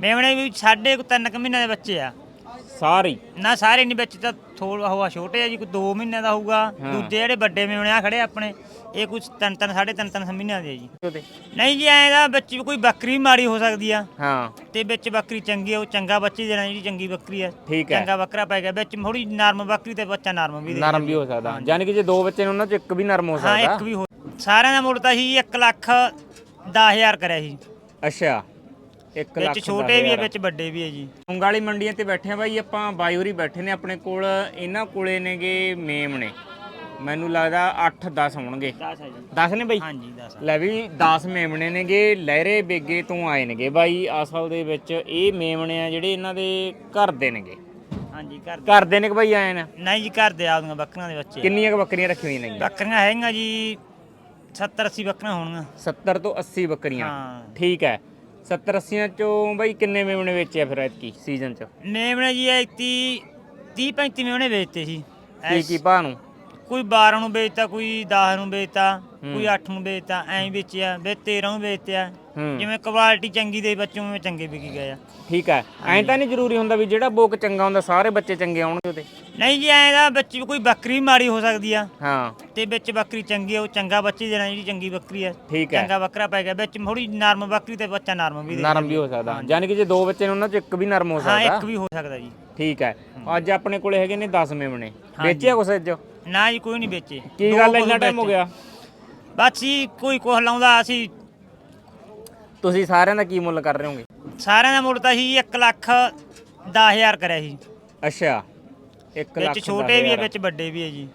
ਮੇਮਣੇ ਵੀ ਸਾਡੇ ਕੋ ਤਿੰਨ ਕੁ ਮਹੀਨਿਆਂ ਦੇ ਬੱਚੇ ਆ। ਸਾਰੇ ਹੀ? ਨਾ ਸਾਰੇ ਨਹੀਂ ਬੱਚੇ ਤਾਂ ਥੋੜਾ ਹੋਆ ਛੋਟੇ ਆ ਜੀ ਕੋਈ 2 ਮਹੀਨਿਆਂ ਦਾ ਹੋਊਗਾ। ਹਾਂ। ਦੂਜੇ ਜਿਹੜੇ ਵੱਡੇ ਮੇਮਣੇ ਆ ਖੜੇ ਆਪਣੇ ਇਹ ਕੁਝ ਤਿੰਨ ਤਿੰਨ ਸਾਢੇ ਤਿੰਨ ਤਿੰਨ ਮਹੀਨਿਆਂ ਦੇ ਆ ਜੀ। ਉਹਦੇ ਨਹੀਂ ਜੀ ਐਂ ਦਾ ਬੱਚੀ ਕੋਈ ਬੱਕਰੀ ਮਾੜੀ ਹੋ ਸਕਦੀ ਆ। ਹਾਂ। ਤੇ ਵਿੱਚ ਬੱਕਰੀ ਚੰਗੀ ਆ ਉਹ ਚੰਗਾ ਬੱਚੀ ਦੇਣਾ ਜਿਹੜੀ ਚੰਗੀ ਬੱਕਰੀ ਆ। ਠੀਕ ਹੈ ਚੰਗਾ ਬੱਕਰਾ ਪੈ ਗਿਆ ਵਿੱਚ ਥੋੜੀ ਨਰਮ ਬੱਕਰੀ ਤੇ ਬੱਚਾ ਨਰਮ ਵੀ ਦੇ ਨਰਮ ਵੀ ਹੋ ਸਕਦਾ। ਯਾਨੀ ਕਿ ਜੇ ਦੋ ਬੱਚੇ ਨੇ ਉਹਨਾਂ ਚ ਇੱਕ ਵੀ ਨਰਮ ਹੋ ਹਾਂ ਸਕਦਾ। ਇੱਕ ਵੀ ਹੋ ਸਾਰਿਆਂ ਦਾ ਮੁੱਲ ਤਾਂ ਸੀ 1 ਲੱਖ 10000 ਕਰਿਆ ਸੀ। ਅੱਛਾ। 1 ਲੱਖ ਵਿੱਚ ਛੋਟੇ ਵੀ ਆ ਵਿੱਚ ਵੱਡੇ ਵੀ ਆ ਜੀ। ਉਂਗਾਲੀ ਮੰਡੀਆਂ ਤੇ ਬੈਠੇ ਆ ਬਾਈ ਆਪਾਂ ਬਾਈ ਹੋਰੀ ਬੈਠੇ ਨੇ ਆਪਣੇ ਕੋਲ ਇਹਨਾਂ ਕੋਲੇ ਨੇਗੇ ਮੇਮ ਨੇ। ਮੈਨੂੰ ਲੱਗਦਾ 8 10 ਹੋਣਗੇ 10 ਹੈ ਜੀ। 10 ਨੇ ਬਾਈ? ਹਾਂਜੀ 10 ਲੈ ਵੀ 10 ਮੇਮਣੇ ਨੇਗੇ ਲਹਿਰੇ ਬੇਗੇ ਤੋਂ ਆਏ ਨੇਗੇ ਬਾਈ। ਅਸਲ ਦੇ ਵਿੱਚ ਇਹ ਮੇਮਣੇ ਆ ਜਿਹੜੇ ਇਹਨਾਂ ਦੇ ਘਰ ਦੇ ਨੇਗੇ। ਹਾਂਜੀ ਘਰ ਘਰ ਦੇ ਨੇ ਕਿ ਬਾਈ ਆਏ ਨੇ? ਨਹੀਂ ਜੀ ਘਰ ਦੇ ਆਪਦੀਆਂ ਬੱਕਰੀਆਂ ਦੇ ਬੱਚੇ ਕਿੰਨੀਆਂ ਕੁ ਬੱਕਰੀਆਂ ਰੱਖੀਆਂ ਹੋਈਆਂ ਨੇਗੀਆਂ? ਬੱਕਰੀਆਂ ਹੈਗੀਆਂ ਜੀ 70 80 ਬੱਕਰੀਆਂ ਹੋਣਗੀਆਂ। 70 ਤੋਂ 80 ਬੱਕਰੀਆਂ। ਹਾਂ। ਠੀਕ ਹੈ। 70 80 ਚੋਂ ਬਾਈ ਕਿੰਨੇ ਮੇਮਣੇ ਵੇਚੇ ਆ ਫਿਰ ਐਤਕੀ ਸੀਜ਼ਨ ਚ? ਮੇਮਣੇ ਜੀ 30 30 35 ਮੇਮਣੇ ਵੇਚਤੇ ਸੀ। ਕੀ ਕੀ ਭਾਅ ਨੂੰ? ਕੋਈ 12 ਨੂੰ ਵੇਚਤਾ ਕੋਈ 10 ਨੂੰ ਵੇਚਤਾ ਕੋਈ 8 ਨੂੰ ਵੇਚਤਾ ਐਂ ਵੇਚਿਆ ਵੇ 13 ਨੂੰ ਵੇਚਿਆ। ਹੂੰ। ਜਿਵੇਂ ਕੁਆਲਿਟੀ ਚੰਗੀ ਦੇ ਬੱਚੋਂ ਉਵੇਂ ਚੰਗੇ ਵਿਕੀ ਗਏ ਆ। ਠੀਕ ਹੈ। ਐਂ ਤਾਂ ਨਹੀਂ ਜ਼ਰੂਰੀ ਹੁੰਦਾ ਵੀ ਜਿਹੜਾ ਬੋਕ ਚੰਗਾ ਹੁੰਦਾ ਸਾਰੇ ਬੱਚੇ ਚੰਗੇ ਆਉਣਗੇ ਉਹਦੇ। ਨਹੀਂ ਜੀ ਐਂ ਦਾ ਬੱਚੀ ਕੋਈ ਬੱਕਰੀ ਮਾੜੀ ਹੋ ਸਕਦੀ ਆ। ਹਾਂ। ਤੇ ਵਿੱਚ ਬੱਕਰੀ ਚੰਗੀ ਆ ਉਹ ਚੰਗਾ ਬੱਚੀ ਦੇਣਾ ਜਿਹੜੀ ਚੰਗੀ ਬੱਕਰੀ ਆ। ਠੀਕ ਹੈ। ਚੰਗਾ ਬੱਕਰਾ ਪੈ ਗਿਆ ਵਿੱਚ ਥੋੜੀ ਨਰਮ ਬੱਕਰੀ ਤੇ ਬੱਚਾ ਨਰਮ ਵੀ ਦੇ ਨਰਮ ਵੀ ਹੋ ਸਕਦਾ। ਯਾਨੀ ਕਿ ਜੇ ਦੋ ਬੱਚੇ ਨੇ ਉਹਨਾਂ ਚ ਇੱਕ ਵੀ ਨਰਮ ਹੋ ਹਾਂ ਸਕਦਾ। ਇੱਕ ਵੀ ਹੋ ਸਕਦਾ ਜੀ। ਠੀਕ ਹੈ। ਅੱਜ ਆਪਣੇ ਕੋਲੇ ਹੈਗੇ ਨੇ 10 ਮੇਮਣੇ ਵੇਚਿਆ ਕੁਛ ਅੱਜ? ਨਾ ਜੀ ਕੋਈ ਨਹੀਂ ਵੇਚੇ। ਕੀ ਦੋ ਗੱਲ ਕੁ ਇੰਨਾ ਟਾਈਮ ਹੋ ਵੇਚੇ। ਗਿਆ? ਬਸ ਜੀ ਕੋਈ ਕੁਛ ਲਾਉਂਦਾ ਅਸੀਂ ਤੁਸੀਂ ਸਾਰਿਆਂ ਦਾ ਕੀ ਮੁੱਲ ਕਰ ਰਹੇ ਹੋਗੇ? ਸਾਰਿਆਂ ਦਾ ਮੁੱਲ ਤਾਂ ਸੀ 1 ਲੱਖ 10000 ਕਰਿਆ ਸੀ। ਅੱਛਾ। 1 ਲੱਖ ਵਿੱਚ ਛੋਟੇ ਵੀ ਆ ਵਿੱਚ ਵੱਡੇ ਵੀ ਆ ਜੀ।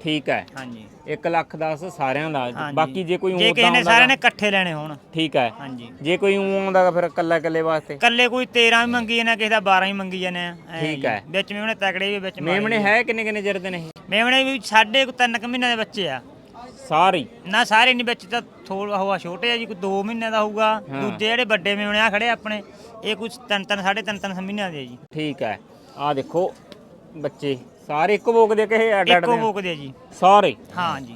ਠੀਕ ਹੈ। ਹਾਂਜੀ। 1 ਲੱਖ 10 ਸਾਰਿਆਂ ਦਾ। ਹਾਂਜੀ। ਬਾਕੀ ਜੇ ਕੋਈ ਜੇ ਊਂ ਕਿਸੇ ਨੇ ਹੁੰਦਾ ਸਾਰਿਆਂ ਨੇ ਇਕੱਠੇ ਲੈਣੇ ਹੋਣ। ਠੀਕ ਹੈ। ਹਾਂਜੀ। ਜੇ ਕੋਈ ਊਂ ਆਉਂਦਾ ਫਿਰ ਕੱਲਾ ਕੱਲੇ ਵਾਸਤੇ। ਕੱਲੇ ਕੋਈ 13 ਵੀ ਮੰਗੀ ਜਾਂਦੇ ਕਿਸੇ ਦਾ 12 ਹੀ ਮੰਗੀ ਜਾਂਦੇ ਆ। ਐਂ ਠੀਕ ਜੀ। ਹੈ। ਵਿੱਚ ਮੇਮਣੇ ਤਕੜੇ ਵੀ ਵਿੱਚ ਮਾੜੇ ਮੇਮਣੇ ਵੀ। ਹੈ ਕਿੰਨੇ ਕਿੰਨੇ ਚਿਰ ਦੇ ਨੇ ਇਹ? ਮੇਮਣੇ ਵੀ ਸਾਡੇ ਕੋ ਤਿੰਨ ਕੁ ਮਹੀਨਿਆਂ ਦੇ ਬੱਚੇ ਆ। ਸਾਰੇ? ਨਾ ਸਾਰੇ ਨਹੀਂ ਵਿੱਚ ਤਾਂ ਥੋੜਾ ਹੋਆ ਛੋਟੇ ਆ ਜੀ ਕੋਈ 2 ਮਹੀਨਿਆਂ ਦਾ ਹੋਊਗਾ। ਹਾਂ। ਦੂਜੇ ਜਿਹੜੇ ਵੱਡੇ ਮੇਮਣੇ ਆ ਖੜੇ ਆਪਣੇ ਇਹ ਕੁਝ ਤਿੰਨ ਤਿੰਨ ਸਾਢੇ ਤਿੰਨ ਤਿੰਨ ਮਹੀਨਿਆਂ ਦੇ ਆ ਜੀ। ਠੀਕ ਹੈ। ਆ ਦੇਖੋ ਬੱਚੇ। ਸਾਰੇ ਇੱਕੋ ਬੋਕ ਦੇ ਕਹੇ ਅੱਡ ਅੱਡ ਇੱਕੋ ਬੋਕ ਦੇ ਆ ਜੀ। ਸਾਰੇ? ਹਾਂ ਜੀ।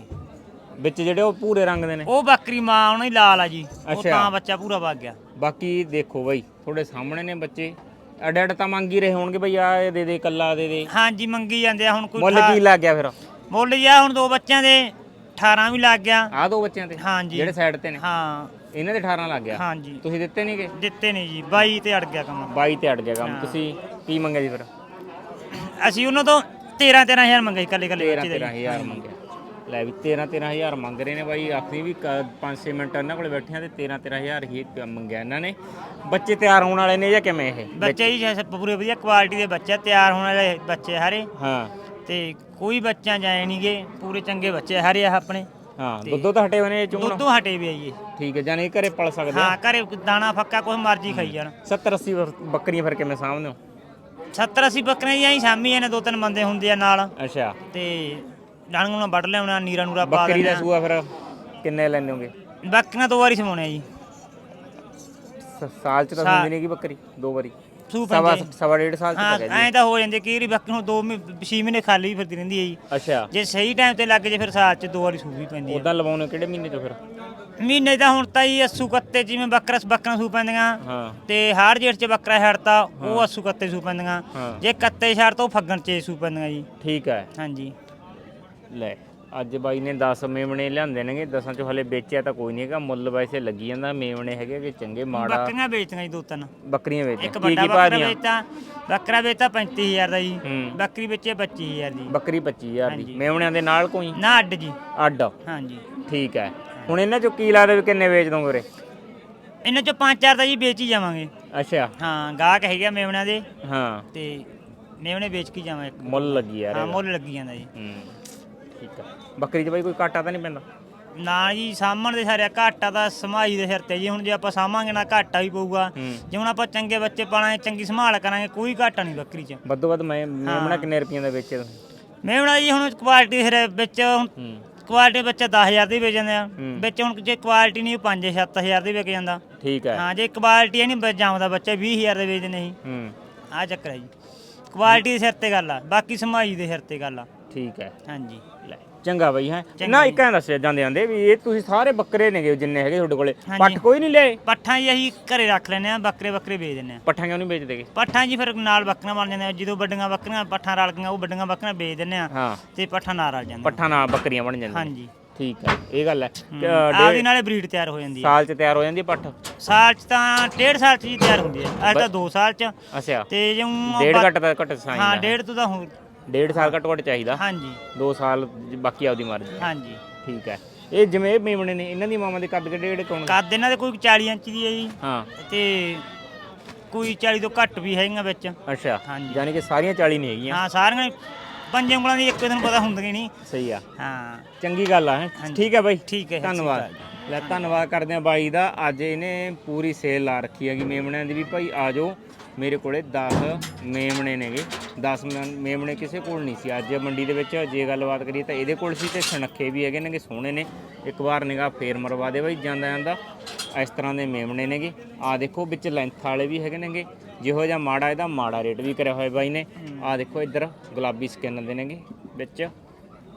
ਵਿੱਚ ਜਿਹੜੇ ਉਹ ਪੂਰੇ ਰੰਗ ਦੇ ਨੇ? ਉਹ ਬੱਕਰੀ ਮਾਂ ਉਹਨਾਂ ਹੀ ਲਾਲ ਆ ਜੀ। ਉਹ ਅੱਛਾ। ਤਾਂ ਬੱਚਾ ਪੂਰਾ ਵਗ ਗਿਆ। ਬਾਕੀ ਦੇਖੋ ਬਈ ਤੁਹਾਡੇ ਸਾਹਮਣੇ ਨੇ ਬੱਚੇ। ਅੱਡ ਅੱਡ ਤਾਂ ਮੰਗ ਹੀ ਰਹੇ ਹੋਣਗੇ ਬਈ ਆ ਇਹ ਦੇ ਦੇ ਕੱਲਾ ਦੇ ਦੇ। ਹਾਂ ਜੀ ਮੰਗੀ ਜਾਂਦੇ ਆ ਹੁਣ ਕੋਈ ਮੁੱਲ ਕੀ ਲੱਗ ਗਿਆ ਫਿਰ? ਮੁੱਲ ਜੀ ਆ ਹੁਣ ਦੋ ਬੱਚਿਆਂ ਦੇ 18 ਵੀ ਲੱਗ ਗਿਆ। ਆ ਦੋ ਬੱਚਿਆਂ ਤੇ ਹਾਂ ਜੀ। ਜਿਹੜੇ ਸਾਈਡ ਤੇ ਨੇ? ਹਾਂ। ਇਹਨਾਂ ਦੇ 18 ਲੱਗ ਗਿਆ? ਹਾਂ ਜੀ। ਤੁਸੀਂ ਦਿੱਤੇ ਨਹੀਂਗੇ ਦਿੱਤੇ ਨਹੀਂ ਜੀ 22 ਤੇ ਅੜ ਗਿਆ ਕੰਮ। 22 ਤੇ ਅੜ ਗਿਆ ਕੰਮ। ਤੁਸੀਂ ਕੀ ਮੰਗਿਆ ਜੀ ਫਿਰ? ਅਸੀਂ ਉਹਨਾਂ ਤੋਂ 13 13000 ਮੰਗੇ ਕੱਲੇ ਕੱਲੇ 13 ਬੱਚੇ ਦਾ ਜੀ। 13000 ਮੰਗਿਆ। ਲੈ ਵੀ 13 13000 ਮੰਗ ਰਹੇ ਨੇ ਬਾਈ ਆਖਰੀ ਵੀ 5-6 ਮਿੰਟ ਇਹਨਾਂ ਕੋਲੇ ਬੈਠੇ ਆ ਤੇ 13 13000 ਹੀ ਕ- ਮੰਗਿਆ ਇਹਨਾਂ ਨੇ। ਬੱਚੇ ਤਿਆਰ ਹੋਣ ਵਾਲੇ ਨੇ ਜਾਂ ਕਿਵੇਂ ਇਹ? ਬੱਚੇ ਜੀ ਜੈਸੇ ਪੂਰੇ ਵਧੀਆ ਕੁਆਲਿਟੀ ਦੇ ਬੱਚੇ ਆ, ਤਿਆਰ ਹੋਣ ਵਾਲੇ ਬੱਚੇ ਹਰੇ। ਹਾਂ। ਤੇ ਕੋਈ ਬੱਚਾ ਜਾਏ ਨਹੀਂਗੇ ਪੂਰੇ ਚੰਗੇ ਬੱਚੇ ਹਰੇ ਆ ਆਪਣੇ। ਹਾਂ ਦੁੱਧੋ ਤਾਂ ਹਟੇ ਹੋਏ ਨੇ ਇਹ ਚੋਂ ਦੁੱਧੋਂ ਹਟੇ ਵੀ ਆਈਏ ਠੀਕ ਹੈ ਜਾਨੀ ਘਰੇ ਪਲ ਸਕਦੇ ਆ। ਹਾਂ ਘਰੇ ਦਾਣਾ ਫੱਕਾ ਕੁਛ ਮਰਜ਼ੀ ਖਾਈ ਜਾਣ। 70 80 ਬੱਕਰੀਆਂ ਫਿਰ ਕਿਵੇਂ ਸਾਹਮਣੇ ਹੋ? 70 80 ਬੱਕਰੀਆਂ ਜੀ ਸ਼ਾਮੀ ਇਹਨੇ ਦੋ ਤਿੰਨ ਬੰਦੇ ਹੁੰਦੇ ਆ ਨਾਲ। ਅੱਛਾ। ਤੇ ਡਾਂਗ ਨੂੰ ਵੱਢ ਲਿਆਉਣਾ ਨੀਰਾ ਨੂਰਾ ਪਾ ਬੱਕਰੀ ਦਾ ਸੂਆ ਫਿਰ ਕਿੰਨੇ ਲੈਣੇ ਹੋਗੇ? ਬੱਕਰੀਆਂ ਦੋ ਵਾਰੀ ਸਮਾਉਣੇ ਆ ਜੀ। ਸ- ਸਾਲ ਚ ਤਾਂ ਹੁੰਦੀ ਨਹੀਂ ਕਿ ਬੱਕਰੀ ਦੋ ਵਾਰੀ। ਸੂ ਸਵਾ ਪੈਂਦੇ ਸਵਾ ਡੇਢ ਸਾਲ ਚ ਹਾਂ ਕਹਿ ਐਂ ਤਾਂ ਹੋ ਜਾਂਦੇ ਕਈ ਵਾਰੀ ਬੱਕਰੀ ਨੂੰ ਦੋ ਮਹੀ- ਛੇ ਮਹੀਨੇ ਖਾਲੀ ਵੀ ਫਿਰਦੀ ਰਹਿੰਦੀ ਹੈ ਜੀ। ਅੱਛਾ। ਜੇ ਸਹੀ ਟਾਈਮ ਤੇ ਲੱਗ ਜੇ ਫਿਰ ਸਾਲ ਚ ਦੋ ਵਾਰੀ ਸੂ ਵੀ ਪੈਂਦੀ ਹੈ ਉਦਾਂ ਲਵਾਉਣੇ ਕਿਹੜੇ ਮਹੀਨੇ ਚ ਫਿਰ? ਮਹੀਨੇ ਤਾਂ ਹੁਣ ਤਾਂ ਜੀ ਅੱਸੂ ਕੱਤੇ ਜਿਵੇਂ ਬੱਕਰਾ ਬੱਕਰਾ ਸੂ ਪੈਂਦੀਆਂ। ਹਾਂ। ਤੇ ਹਾਰ ਜੇਠ ਚ ਬੱਕਰਾ ਛੱਡਤਾ ਉਹ ਅੱਸੂ ਕੱਤੇ ਸੂ ਪੈਂਦੀਆਂ। ਹਾਂ। ਜੇ ਕੱਤੇ ਛੱਡ ਤਾਂ ਉਹ ਫੱਗਣ ਚ ਸੂ ਪੈਂਦੀਆਂ ਜੀ। ਠੀਕ ਹੈ। ਹਾਂਜੀ। ਲੈ ਅੱਜ ਬਾਈ ਨੇ 10 ਮੇਮਣੇ ਲਿਆਂਦੇ ਨੇਗੇ 10 ਚੋਂ ਹਲੇ ਵੇਚਿਆ ਤਾਂ ਕੋਈ ਨਹੀਂ ਹੈਗਾ ਮੁੱਲ ਵੈਸੇ ਲੱਗੀ ਜਾਂਦਾ ਮੇਮਣੇ ਹੈਗੇ ਕਿ ਚੰਗੇ ਮਾੜਾ? ਬੱਕਰੀਆਂ ਵੇਚਦੀਆਂ ਜੀ ਦੋ ਤਿੰਨ। ਬੱਕਰੀਆਂ ਵੇਚ ਇੱਕ ਕੀ ਵੱਡਾ ਕੀ ਪਾ ਬੱਕਰਾ ਦੀਆਂ ਵੇਚਤਾ ਬੱਕਰਾ ਵੇਚਤਾ 35000 ਦਾ ਜੀ। ਹੂੰ। ਬੱਕਰੀ ਵੇਚੇ 25000 ਦੀ। ਬੱਕਰੀ 25000 ਦੀ। ਹਾਂਜੀ। ਮੇਮਣਿਆਂ ਦੇ ਨਾਲ ਕੋਈ? ਨਾ ਅੱਡ ਜੀ। ਅੱਡ। ਹਾਂਜੀ। ਠੀਕ ਹੈ। ਹੁਣ ਇਹਨਾਂ ਚੋਂ ਕੀ ਲੱਗਦਾ ਵੀ ਕਿੰਨੇ ਵੇਚ ਦੋਗੇ ਵੀਰੇ ਇਹਨਾਂ ਚੋਂ 5-4 ਦਾ ਜੀ ਵੇਚ ਹੀ ਜਾਵਾਂਗੇ। ਅੱਛਾ। ਹਾਂ ਗਾਹਕ ਹੈਗੇ ਆ ਮੇਵਣਿਆਂ ਦੇ। ਹਾਂ। ਤੇ ਮੇਵਣੇ ਵੇਚ ਕੇ ਜਾਵਾਂ ਇੱਕ। ਮੁੱਲ ਲੱਗੀ ਯਾਰ ਹਾਂ ਇਹਦਾ। ਮੁੱਲ ਲੱਗੀ ਜਾਂਦਾ ਜੀ। ਹੂੰ ਠੀਕ ਹੈ ਬੱਕਰੀ 'ਚ ਬਾਈ ਕੋਈ ਘਾਟਾ ਤਾਂ ਨਹੀਂ ਪੈਂਦਾ? ਨਾ ਜੀ ਸਾਹਮਣ ਦੇ ਸਾਰੇ ਘਾਟਾ ਦਾ ਸਮਾਈ ਦੇ ਸਿਰ ਤੇ ਜੀ। ਹੁਣ ਜੇ ਆਪਾਂ ਸਾਂਭਾਂਗੇ ਨਾ ਘਾਟਾ ਵੀ ਪਊਗਾ। ਹੂੰ। ਜੇ ਹੁਣ ਆਪਾਂ ਚੰਗੇ ਬੱਚੇ ਪਾਲਾਂਗੇ ਚੰਗੀ ਸੰਭਾਲ ਕਰਾਂਗੇ ਕੋਈ ਘਾਟਾ ਨਹੀਂ ਬੱਕਰੀ 'ਚ। ਵੱਧੋ ਵੱਧ ਮੈਂ ਮੇਮਣਾ ਕਿੰਨੇ ਰੁਪਈਆਂ ਦਾ ਵੇਚੇ ਤੁਸੀਂ? ਮੇਵਣਾ ਜੀ ਹੁਣ ਕੁਆਲਿਟੀ ਫਿਰ ਵਿੱਚ ਹੁਣ ਹੂੰ। ਕੁਆਲਿਟੀ ਬੱਚਾ 10000 ਦੇ ਵੇਚ ਜਾਂਦੇ ਆ। ਵਿੱਚ ਹੁਣ ਜੇ ਕੁਆਲਿਟੀ ਨਹੀਂ 5-7000 ਦੇ ਵਿਕ ਜਾਂਦਾ। ਠੀਕ ਹੈ। ਹਾਂ ਜੇ ਕੁਆਲਿਟੀ ਨਹੀਂ ਬ- ਜਾਮਦਾ ਬੱਚਾ 20000 ਦੇ ਵੇਚਦੇ ਨਹੀਂ ਹੂੰ। ਆ ਚੱਕਰ ਹੈ ਜੀ। ਕੁਆਲਿਟੀ ਦੇ ਸਿਰ ਤੇ ਗੱਲ ਆ ਬਾਕੀ ਸਮਾਈ ਦੇ ਸਿਰ ਤੇ ਗੱਲ ਆ। ਠੀਕ ਹੈ। ਹਾਂਜੀ। ਲੈ। ਚੰਗਾ ਬਈ ਹੈ? ਨਾ। ਇੱਕ ਐਂ ਦੱਸਿਆ ਜਾਂਦੇ ਜਾਂਦੇ ਵੀ ਇਹ ਤੁਸੀਂ ਸਾਰੇ ਬੱਕਰੇ ਨੇਗੇ ਜਿੰਨੇ ਹੈਗੇ ਤੁਹਾਡੇ ਕੋਲੇ। ਪੱਠ ਕੋਈ ਨਹੀਂ ਲਏ ਪੱਠਾਂ ਜੀ ਅਸੀਂ ਘਰੇ ਰੱਖ ਲੈਨੇ ਆ ਬੱਕਰੇ ਬੱਕਰੇ ਵੇਚ ਦਿੰਨੇ ਆ ਪੱਠਾਂ ਕਿਉਂ ਨਹੀਂ ਵੇਚਦੇਗੇ ਪੱਠਾਂ ਜੀ ਫਿਰ ਨਾਲ ਬੱਕਰੀਆਂ ਬਣ ਜਾਂਦੀਆਂ ਜਦੋਂ ਵੱਡੀਆਂ ਬੱਕਰੀਆਂ ਪੱਠਾਂ ਰਲ ਗਈਆਂ ਉਹ ਵੱਡੀਆਂ ਬੱਕਰੀਆਂ ਵੇਚ ਦਿੰਨੇ ਆ ਤੇ ਪੱਠਾਂ ਨਾਲ ਰਲ ਜਾਂਦੀਆਂ। ਪੱਠਾਂ ਨਾਲ ਬੱਕਰੀਆਂ ਬਣ ਜਾਂਦੀਆਂ। ਹਾਂਜੀ। ਠੀਕ ਹੈ ਇਹ ਗੱਲ ਹੈ। ਆਪਦੀ ਨਾਲੇ ਬਰੀਡ ਤਿਆਰ ਹੋ ਜਾਂਦੀ ਹੈ। ਸਾਲ ਚ ਤਿਆਰ ਹੋ ਜਾਂਦੀ ਹੈ ਪੱਠ? ਸਾਲ ਚ ਤਾਂ ਡੇਢ ਸਾਲ ਚ ਹੀ ਤਿਆਰ ਹੁੰਦੀ ਹੈ। ਅੱਜ ਤਾਂ 2 ਸਾਲ ਚ। ਅੱਛਾ। ਤੇ ਜਿਉਂ ਡੇਢ ਘੱਟ ਦਾ ਘੱਟ ਸਾਈਂ ਹਾਂ ਡੇਢ ਤੋਂ ਤਾਂ ਡੇਢ ਸਾਲ ਘੱਟ ਘੱਟ ਚਾਹੀਦਾ। ਹਾਂਜੀ। 2 ਸਾਲ ਜ- ਬਾਕੀ ਆਪਦੀ ਮਰਜ਼ੀ। ਹਾਂਜੀ। ਠੀਕ ਹੈ। ਇਹ ਜਿਵੇਂ ਇਹ ਮੇਮਣੇ ਨੇ ਇਹਨਾਂ ਦੀ ਮਾਵਾਂ ਦੇ ਕੱਦ ਕਿੱਡੇ ਕਿੱਡੇ ਕੌਣ ਕੱਦ ਇਹਨਾਂ ਦੇ ਕੋਈ 40 ਇੰਚ ਦੀ ਹੈ ਜੀ। ਹਾਂ। ਤੇ ਕੋਈ 40 ਤੋਂ ਘੱਟ ਵੀ ਹੈਗੀਆਂ ਵਿੱਚ। ਅੱਛਾ। ਹਾਂਜੀ। ਯਾਨੀ ਕਿ ਸਾਰੀਆਂ 40 ਨਹੀਂ ਹੈਗੀਆਂ। ਹਾਂ ਸਾਰੀਆਂ ਹੀ ਪੰਜ ਉਂਗਲਾਂ ਦੀ ਇੱਕ ਦਿਨ ਪਤਾ ਹੁੰਦੀਆਂ ਨਹੀਂ। ਸਹੀ ਆ। ਹਾਂ। ਚੰਗੀ ਗੱਲ ਆ ਹੈਂ। ਹਾਂਜੀ। ਠੀਕ ਹੈ ਬਾਈ। ਠੀਕ ਹੈ, ਸਤਿ ਸ਼੍ਰੀ ਧੰਨਵਾਦ। ਲੈ ਧੰਨਵਾਦ ਕਰਦੇ ਆ ਬਾਈ ਦਾ। ਅੱਜ ਇਹਨੇ ਪੂਰੀ ਸੇਲ ਲਾ ਰੱਖੀ ਹੈਗੀ ਮੇਮਣਿਆਂ ਦੀ ਵੀ। ਭਾਈ ਆ ਜਾਓ। ਮੇਰੇ ਕੋਲੇ 10 ਮੇਮਣੇ ਨੇਗੇ। 10 ਮੇਮਣੇ ਕਿਸੇ ਕੋਲ ਨਹੀਂ ਸੀ। ਅੱਜ ਮੰਡੀ ਦੇ ਵਿੱਚ ਜੇ ਗੱਲਬਾਤ ਕਰੀਏ ਤਾਂ ਇਹਦੇ ਕੋਲ ਸੀ ਤੇ ਸਣਖੇ ਵੀ ਹੈਗੇ ਨੇਗੇ ਸੋਹਣੇ ਨੇ। ਇੱਕ ਵਾਰ ਨਿਗਾਹ ਫੇਰ ਮਰਵਾ ਦੇ ਬਾਈ ਜਾਂਦਾ ਜਾਂਦਾ। ਇਸ ਤਰ੍ਹਾਂ ਦੇ ਮੇਮਣੇ ਨੇਗੇ। ਆ ਦੇਖੋ ਵਿੱਚ ਲੈਂਥ ਵਾਲੇ ਵੀ ਹੈਗੇ ਨੇਗੇ। ਜਿਹੋ ਜਿਹਾ ਮਾੜਾ ਇਹਦਾ ਮਾੜਾ ਰੇਟ ਵੀ ਕਰਿਆ ਹੋਇਆ ਬਾਈ ਨੇ। ਆ ਦੇਖੋ ਇੱਧਰ ਗੁਲਾਬੀ ਸਕਿਨ ਦੇ ਨੇਗੇ ਵਿੱਚ।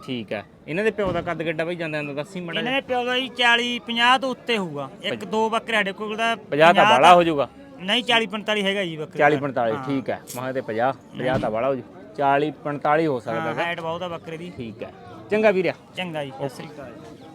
ਠੀਕ ਹੈ ਇਹਨਾਂ ਦੇ ਪਿਓ ਦਾ ਕੱਦ ਗੱਡਾ ਬਾਈ? ਜਾਂਦਾ ਜਾਂਦਾ ਦੱਸੀ ਮੜਾ ਇਹਨਾਂ ਦੇ ਪਿਓ ਦਾ ਜੀ 40 50 ਤੋਂ ਉੱਤੇ ਹੋਊਗਾ। ਇੱਕ ਦੋ ਬੱਕਰੇ ਸਾਡੇ ਕੋਲ ਦਾ 50 ਤਾਂ ਬਾਲਾ ਹੋ ਜਾਊਗਾ ਨਹੀਂ 40 45 ਹੈਗਾ ਜੀ ਬੱਕਰੇ 40 45 ਠੀਕ ਹੈ ਮਹਾਂ ਤੇ 50 50 ਤਾਂ ਬਾਲਾ ਹੋ ਜੂ 40 45 ਹੋ ਸਕਦਾ ਹਾਂ ਹੈ ਹਾਈਟ ਬਹੁਤ ਆ ਬੱਕਰੇ ਦੀ। ਠੀਕ ਹੈ ਚੰਗਾ ਵੀਰਿਆ। ਚੰਗਾ ਜੀ ਸਤਿ ਸ੍ਰੀ ਅਕਾਲ।